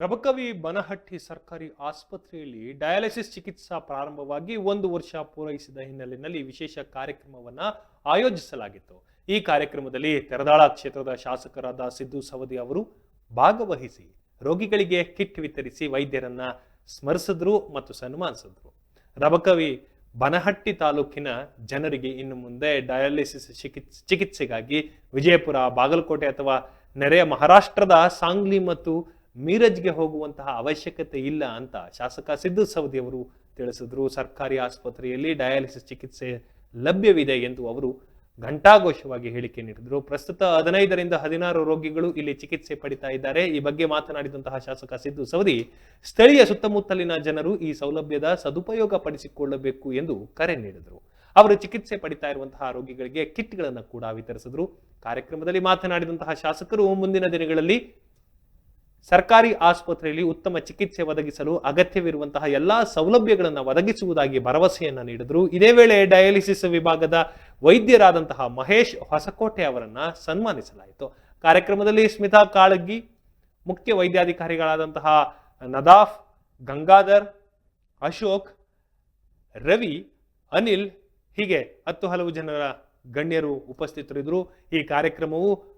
ರಬಕವಿ ಬನಹಟ್ಟಿ ಸರ್ಕಾರಿ ಆಸ್ಪತ್ರೆಯಲ್ಲಿ ಡಯಾಲಿಸಿಸ್ ಚಿಕಿತ್ಸಾ ಪ್ರಾರಂಭವಾಗಿ ಒಂದು ವರ್ಷ ಪೂರೈಸಿದ ಹಿನ್ನೆಲೆಯಲ್ಲಿ ವಿಶೇಷ ಕಾರ್ಯಕ್ರಮವನ್ನ ಆಯೋಜಿಸಲಾಗಿತ್ತು. ಈ ಕಾರ್ಯಕ್ರಮದಲ್ಲಿ ತೆರದಾಳ ಕ್ಷೇತ್ರದ ಶಾಸಕರಾದ ಸಿದ್ದು ಸವದಿ ಅವರು ಭಾಗವಹಿಸಿ ರೋಗಿಗಳಿಗೆ ಕಿಟ್ ವಿತರಿಸಿ ವೈದ್ಯರನ್ನ ಸ್ಮರಿಸಿದ್ರು ಮತ್ತು ಸನ್ಮಾನಿಸಿದ್ರು. ರಬಕವಿ ಬನಹಟ್ಟಿ ತಾಲೂಕಿನ ಜನರಿಗೆ ಇನ್ನು ಮುಂದೆ ಡಯಾಲಿಸಿಸ್ ಚಿಕಿತ್ಸೆ ಚಿಕಿತ್ಸೆಗಾಗಿ ವಿಜಯಪುರ, ಬಾಗಲಕೋಟೆ ಅಥವಾ ನೆರೆಯ ಮಹಾರಾಷ್ಟ್ರದ ಸಾಂಗ್ಲಿ ಮತ್ತು ಮೀರಜ್ಗೆ ಹೋಗುವಂತಹ ಅವಶ್ಯಕತೆ ಇಲ್ಲ ಅಂತ ಶಾಸಕ ಸಿದ್ದು ಸವದಿಯವರು ತಿಳಿಸಿದ್ರು. ಸರ್ಕಾರಿ ಆಸ್ಪತ್ರೆಯಲ್ಲಿ ಡಯಾಲಿಸಿಸ್ ಚಿಕಿತ್ಸೆ ಲಭ್ಯವಿದೆ ಎಂದು ಅವರು ಘಂಟಾಘೋಷವಾಗಿ ಹೇಳಿಕೆ ನೀಡಿದರು. ಪ್ರಸ್ತುತ ಹದಿನೈದರಿಂದ ಹದಿನಾರು ರೋಗಿಗಳು ಇಲ್ಲಿ ಚಿಕಿತ್ಸೆ ಪಡಿತಾ ಇದ್ದಾರೆ. ಈ ಬಗ್ಗೆ ಮಾತನಾಡಿದಂತಹ ಶಾಸಕ ಸಿದ್ದು ಸವದಿ, ಸ್ಥಳೀಯ ಸುತ್ತಮುತ್ತಲಿನ ಜನರು ಈ ಸೌಲಭ್ಯದ ಸದುಪಯೋಗ ಪಡಿಸಿಕೊಳ್ಳಬೇಕು ಎಂದು ಕರೆ ನೀಡಿದರು. ಅವರು ಚಿಕಿತ್ಸೆ ಪಡಿತಾ ಇರುವಂತಹ ರೋಗಿಗಳಿಗೆ ಕಿಟ್ಗಳನ್ನು ಕೂಡ ವಿತರಿಸಿದ್ರು. ಕಾರ್ಯಕ್ರಮದಲ್ಲಿ ಮಾತನಾಡಿದಂತಹ ಶಾಸಕರು ಮುಂದಿನ ದಿನಗಳಲ್ಲಿ ಸರ್ಕಾರಿ ಆಸ್ಪತ್ರೆಯಲ್ಲಿ ಉತ್ತಮ ಚಿಕಿತ್ಸೆ ಒದಗಿಸಲು ಅಗತ್ಯವಿರುವಂತಹ ಎಲ್ಲ ಸೌಲಭ್ಯಗಳನ್ನು ಒದಗಿಸುವುದಾಗಿ ಭರವಸೆಯನ್ನು ನೀಡಿದರು. ಇದೇ ವೇಳೆ ಡಯಾಲಿಸಿಸ್ ವಿಭಾಗದ ವೈದ್ಯರಾದಂತಹ ಮಹೇಶ್ ಹೊಸಕೋಟೆ ಅವರನ್ನು ಸನ್ಮಾನಿಸಲಾಯಿತು. ಕಾರ್ಯಕ್ರಮದಲ್ಲಿ ಸ್ಮಿತಾ ಕಾಳಗಿ, ಮುಖ್ಯ ವೈದ್ಯಾಧಿಕಾರಿಗಳಾದಂತಹ ನದಾಫ್, ಗಂಗಾಧರ್, ಅಶೋಕ್, ರವಿ, ಅನಿಲ್ ಹೀಗೆ ಹತ್ತು ಹಲವು ಜನರ ಗಣ್ಯರು ಉಪಸ್ಥಿತರಿದ್ದರು. ಈ ಕಾರ್ಯಕ್ರಮವು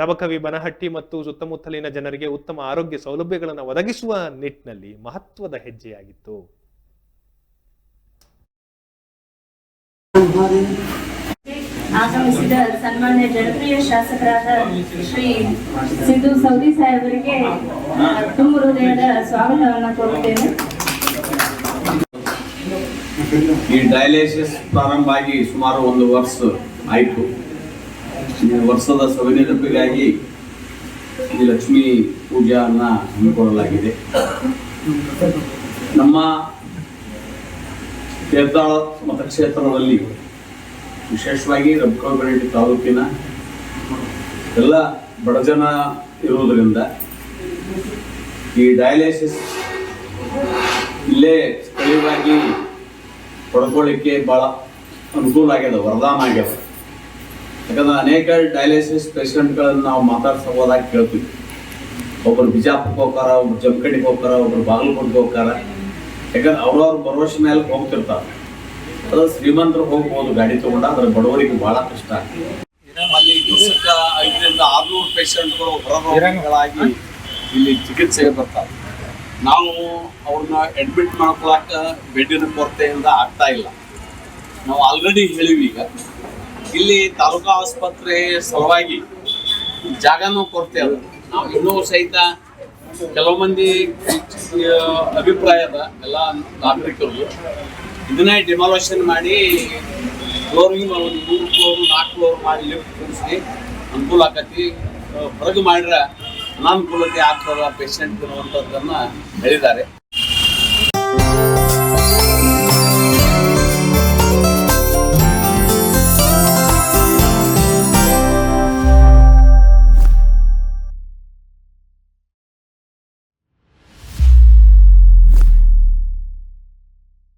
ರಬಕವಿ ಬನಹಟ್ಟಿ ಮತ್ತು ಸುತ್ತಮುತ್ತಲಿನ ಜನರಿಗೆ ಉತ್ತಮ ಆರೋಗ್ಯ ಸೌಲಭ್ಯಗಳನ್ನು ಒದಗಿಸುವ ನಿಟ್ಟಿನಲ್ಲಿ ಮಹತ್ವದ ಹೆಜ್ಜೆಯಾಗಿತ್ತು. ಆಗಮಿಸಿದ ಸನ್ಮಾನ್ಯ ಜನಪ್ರಿಯ ಶಾಸಕರಾದ ಶ್ರೀ ಸಿದ್ದು ಸೌದಿ ಸಾಹೇಬರಿಗೆ ತುಂಬ ಹೃದಯದ ಸ್ವಾಗತವನ್ನು ಕೋರುತ್ತೇನೆ. ಈ ಡಯಾಲಿಸಿಸ್ ಪ್ರಾರಂಭ ಆಗಿ ಸುಮಾರು ಒಂದು ವರ್ಷ ಆಯಿತು. ಈ ವರ್ಷದ ಸವಿನೆನಪಿಗಾಗಿ ಈ ಲಕ್ಷ್ಮೀ ಪೂಜೆಯನ್ನ ಹಮ್ಮಿಕೊಳ್ಳಲಾಗಿದೆ. ನಮ್ಮ ತೀರ್ಥಾಳ ಮತಕ್ಷೇತ್ರದಲ್ಲಿ ವಿಶೇಷವಾಗಿ ರಬ್ಕಲ್ಬೆರಟಿ ತಾಲೂಕಿನ ಎಲ್ಲ ಬಡಜನ ಇರುವುದರಿಂದ ಈ ಡಯಾಲಿಸಿಸ್ ಇಲ್ಲೇ ಸ್ಥಳೀಯವಾಗಿ ಪಡ್ಕೊಳ್ಳಿಕ್ಕೆ ಭಾಳ ಅನುಕೂಲ ಆಗ್ಯದ, ವರದಾನ ಆಗ್ಯದ. ಯಾಕಂದ್ರೆ ಅನೇಕ ಡಯಾಲಿಸಿಸ್ ಪೇಷಂಟ್ಗಳನ್ನು ನಾವು ಮಾತಾಡ್ಸೋದಾಗ ಕೇಳ್ತೀವಿ. ಒಬ್ಬರು ಬಿಜಾಪುರ್ಗೆ ಹೋಗ್ತಾರ, ಒಬ್ರು ಜಮಖಂಡಿಗೆ ಹೋಗ್ತಾರ, ಒಬ್ರು ಬಾಗಲಕೋಟೆಗೆ ಹೋಗ್ತಾರ. ಯಾಕಂದ್ರೆ ಅವ್ರವ್ರ ಭರವಸೆ ಮೇಲೆ ಹೋಗ್ತಿರ್ತಾರೆ. ಅದು ಶ್ರೀಮಂತರು ಹೋಗ್ಬೋದು, ಗಾಡಿ ತಗೊಂಡ ಅದ್ರ ಬಡವರಿಗೆ ಬಹಳ ಕಷ್ಟ. ಆಗ್ತದೆ ಅಲ್ಲಿ ದಿವಸಕ್ಕೆ ಐದರಿಂದ ಆರ್ನೂರು ಪೇಷಂಟ್ಗಳು ಹೊರರೋಗಿಗಳಾಗಿ ಇಲ್ಲಿ ಚಿಕಿತ್ಸೆಗೆ ಬರ್ತಾರೆ. ನಾವು ಅವ್ರನ್ನ ಅಡ್ಮಿಟ್ ಮಾಡ್ಕೊಳಕ್ಕೆ ಬೆಡ್ಡಿನ ಕೊರತೆಯಿಂದ ಆಗ್ತಾ ಇಲ್ಲ. ನಾವು ಆಲ್ರೆಡಿ ಹೇಳಿವಿ ಈಗ ಇಲ್ಲಿ ತಾಲೂಕಾ ಆಸ್ಪತ್ರೆ ಸಲುವಾಗಿ ಜಾಗನೂ ಕೊರತೆ ನಾವು ಇನ್ನೂ ಸಹಿತ ಕೆಲವು ಮಂದಿ ಅಭಿಪ್ರಾಯದ ಅಭಿಪ್ರಾಯ ಅದ, ಎಲ್ಲ ನಾಗರಿಕರು ಇದನ್ನೇ ಡಿಮಾಲೇಷನ್ ಮಾಡಿ ಫ್ಲೋರಿಂಗ್ ಒಂದು ಮೂರು ಫ್ಲೋರ್ ನಾಲ್ಕು ಫ್ಲೋರ್ ಮಾಡಿ ಲಿಫ್ಟ್ ಕೂಡಿಸಿ ಅನುಕೂಲ ಆಕತಿ. ಹೊರಗೆ ಮಾಡಿದ್ರೆ ಅನಾನುಕೂಲತೆ ಆಗ್ತದ ಪೇಷಂಟ್ ಅನ್ನುವಂಥದ್ದನ್ನು ಹೇಳಿದ್ದಾರೆ.